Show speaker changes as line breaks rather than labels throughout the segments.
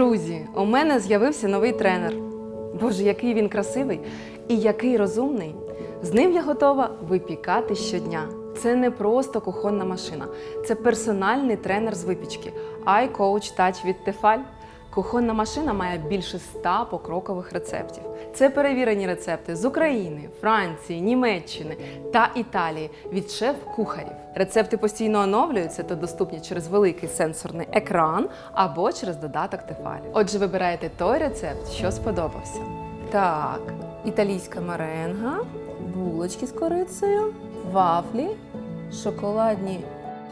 Друзі, у мене з'явився новий тренер. Боже, який він красивий і який розумний. З ним я готова випікати щодня. Це не просто кухонна машина, це персональний тренер з випічки iCoach Touch від Tefal. Кухонна машина має більше 100 покрокових рецептів. Це перевірені рецепти з України, Франції, Німеччини та Італії від шеф-кухарів. Рецепти постійно оновлюються та доступні через великий сенсорний екран або через додаток Тефалі. Отже, вибираєте той рецепт, що сподобався. Так, італійська меренга, булочки з корицею, вафлі, шоколадні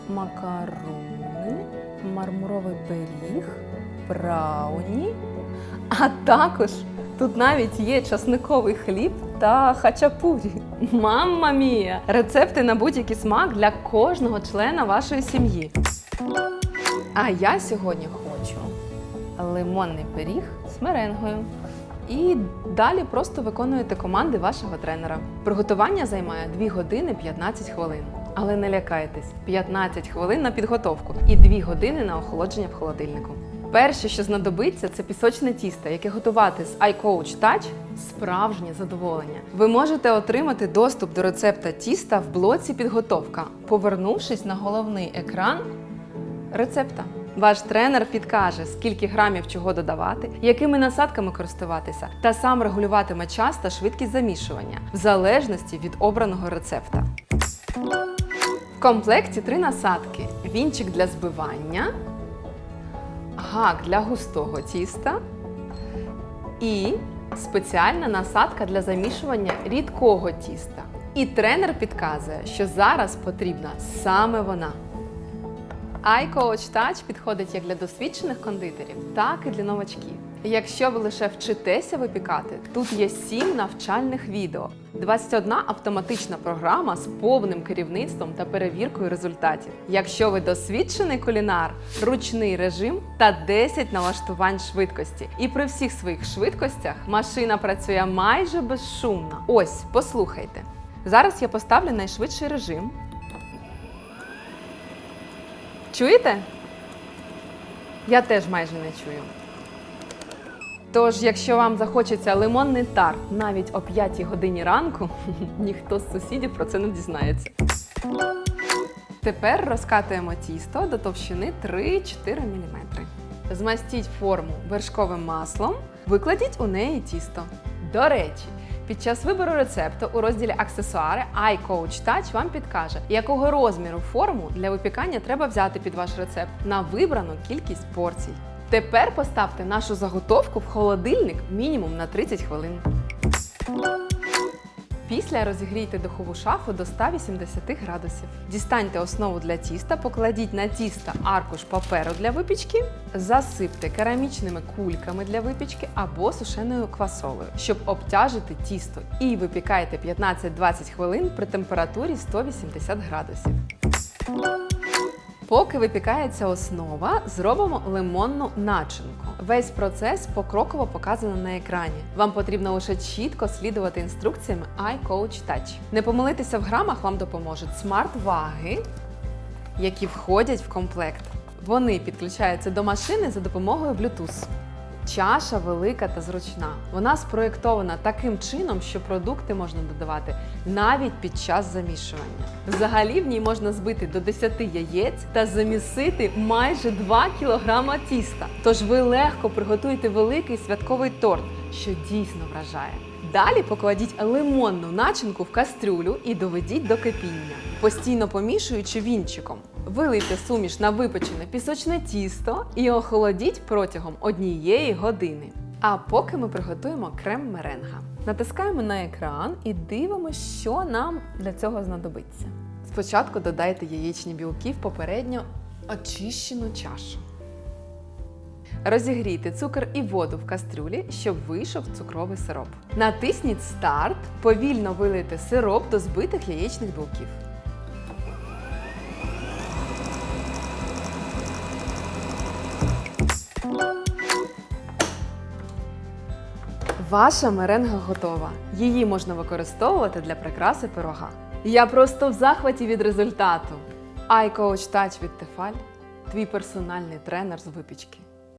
макарони, мармуровий пиріг, брауні. А також тут навіть є часниковий хліб та хачапурі. Мамма мія! Рецепти на будь-який смак для кожного члена вашої сім'ї. А я сьогодні хочу лимонний пиріг з меренгою. І далі просто виконуєте команди вашого тренера. Приготування займає 2 години 15 хвилин. Але не лякайтесь, 15 хвилин на підготовку і 2 години на охолодження в холодильнику. Перше, що знадобиться, це пісочне тісто, яке готувати з iCoach Touch справжнє задоволення. Ви можете отримати доступ до рецепта тіста в блоці підготовка, повернувшись на головний екран рецепта. Ваш тренер підкаже, скільки грамів чого додавати, якими насадками користуватися, та сам регулюватиме час та швидкість замішування в залежності від обраного рецепта. В комплекті три насадки: вінчик для збивання, гак для густого тіста і спеціальна насадка для замішування рідкого тіста. І тренер підказує, що зараз потрібна саме вона. iCoach Touch підходить як для досвідчених кондитерів, так і для новачків. Якщо ви лише вчитеся випікати, тут є 7 навчальних відео, 21 автоматична програма з повним керівництвом та перевіркою результатів. Якщо ви досвідчений кулінар, ручний режим та 10 налаштувань швидкості. І при всіх своїх швидкостях машина працює майже безшумно. Ось, послухайте. Зараз я поставлю найшвидший режим. Чуєте? Я теж майже не чую. Тож, якщо вам захочеться лимонний тарт навіть о 5 годині ранку, ніхто з сусідів про це не дізнається. Тепер розкатуємо тісто до товщини 3-4 мм. Змастіть форму вершковим маслом, викладіть у неї тісто. До речі, під час вибору рецепту у розділі Аксесуари iCoach Touch вам підкаже, якого розміру форму для випікання треба взяти під ваш рецепт на вибрану кількість порцій. Тепер поставте нашу заготовку в холодильник мінімум на 30 хвилин. Після розігрійте духову шафу до 180 градусів. Дістаньте основу для тіста, покладіть на тісто аркуш паперу для випічки, засипте керамічними кульками для випічки або сушеною квасолею, щоб обтяжити тісто. І випікайте 15-20 хвилин при температурі 180 градусів. Поки випікається основа, зробимо лимонну начинку. Весь процес покроково показано на екрані. Вам потрібно лише чітко слідувати інструкціями iCoach Touch. Не помилитися в грамах вам допоможуть смарт-ваги, які входять в комплект. Вони підключаються до машини за допомогою Bluetooth. Чаша велика та зручна. Вона спроєктована таким чином, що продукти можна додавати навіть під час замішування. Взагалі в ній можна збити до 10 яєць та замісити майже 2 кг тіста. Тож ви легко приготуєте великий святковий торт, що дійсно вражає. Далі покладіть лимонну начинку в кастрюлю і доведіть до кипіння, постійно помішуючи вінчиком. Вилийте суміш на випечене пісочне тісто і охолодіть протягом однієї години. А поки ми приготуємо крем меренга. Натискаємо на екран і дивимося, що нам для цього знадобиться. Спочатку додайте яєчні білки в попередньо очищену чашу. Розігрійте цукор і воду в кастрюлі, щоб вийшов цукровий сироп. Натисніть старт, повільно вилийте сироп до збитих яєчних білків. Ваша меренга готова. Її можна використовувати для прикраси пирога. Я просто в захваті від результату. iCoach Touch від Tefal – твій персональний тренер з випічки.